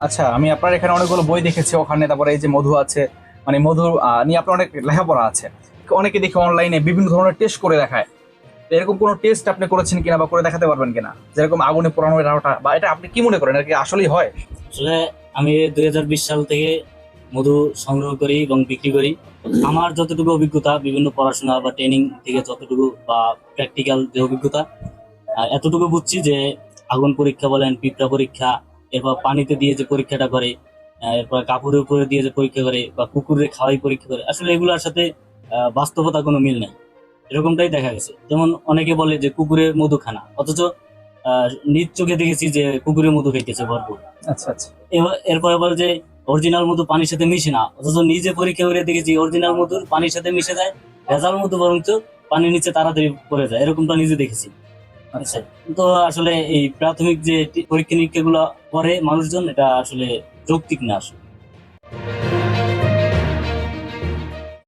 আচ্ছা আমি আপনার এখানে অনেকগুলো বই দেখেছি, ওখানে তারপরে এই যে মধু আছে মানে মধু নিয়ে আপনার অনেক লেখাপড়া আছে। অনেকে দেখে অনলাইনে বিভিন্ন ধরনের টেস্ট করে দেখায়। এরকম কোনো টেস্ট আপনি করেছেন কিনা বা করে দেখাতে পারবেন কিনা? যেরকম আগুনে পোড়ানো এটাটা বা এটা আপনি কি মনে করেন? এটা কি আসলেই হয়? আসলে আমি দুই হাজার বিশ সাল থেকে মধু সংগ্রহ করি এবং বিক্রি করি। আমার যতটুকু অভিজ্ঞতা, বিভিন্ন পড়াশোনা বা ট্রেনিং থেকে যতটুকু বা প্র্যাকটিক্যাল যে অভিজ্ঞতা এতটুকু বুঝছি যে আগুন পরীক্ষা বলেন, পিঁপড়া পরীক্ষা এরপর পানিতে দিয়ে যে পরীক্ষাটা করে এরপর কাপড়ের উপরে দিয়ে যে পরীক্ষা করে বা কুকুরে খাওয়াই পরীক্ষা করে আসলে এগুলোর সাথে বাস্তবতা কোনো মিল নেই। এরকমটাই দেখা গেছে। যেমন অনেকে বলে যে কুকুরের মধু খানা অথচ আহ, নিজ চোখে দেখেছি যে কুকুরের মধু খেতেছে ভরপুর। আচ্ছা আচ্ছা। এরপর আবার যে অরিজিনাল মধু পানির সাথে মিশে না অথচ নিজে পরীক্ষা করে দেখেছি অরিজিনাল মধুর পানির সাথে মিশে যায় ভেজাল মধু বরঞ্চ পানির নিচে তাড়াতাড়ি পড়ে যায় এরকমটা নিজে দেখেছি। আচ্ছা। তো আসলে এই প্রাথমিক যে পরীক্ষা নিরীক্ষা গুলো করে মানুষজন, এটা আসলে যৌক্তিক না আসলে?